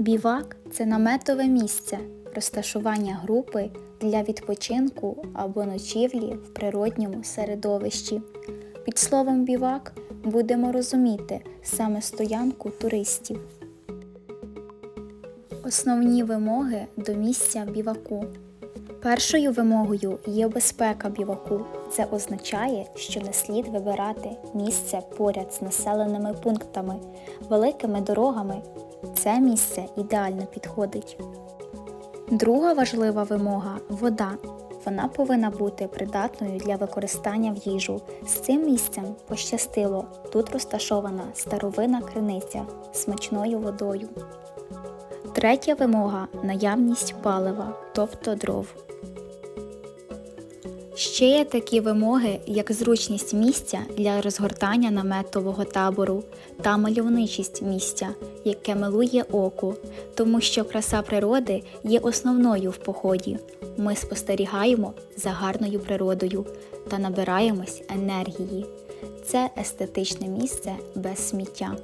Бівак це наметове місце розташування групи для відпочинку або ночівлі в природньому середовищі. Під словом бівак будемо розуміти саме стоянку туристів. Основні вимоги до місця біваку. Першою вимогою є безпека біваку. Це означає, що не слід вибирати місце поряд з населеними пунктами, великими дорогами. Це місце ідеально підходить. Друга важлива вимога вода. Вона повинна бути придатною для використання в їжу. З цим місцем пощастило. Тут розташована старовина криниця з смачною водою. Третя вимога наявність палива, тобто дров. Ще є такі вимоги, як зручність місця для розгортання наметового табору та мальовничість місця, яке милує оку, тому що краса природи є основною в поході. Ми спостерігаємо за гарною природою та набираємось енергії. Це естетичне місце без сміття.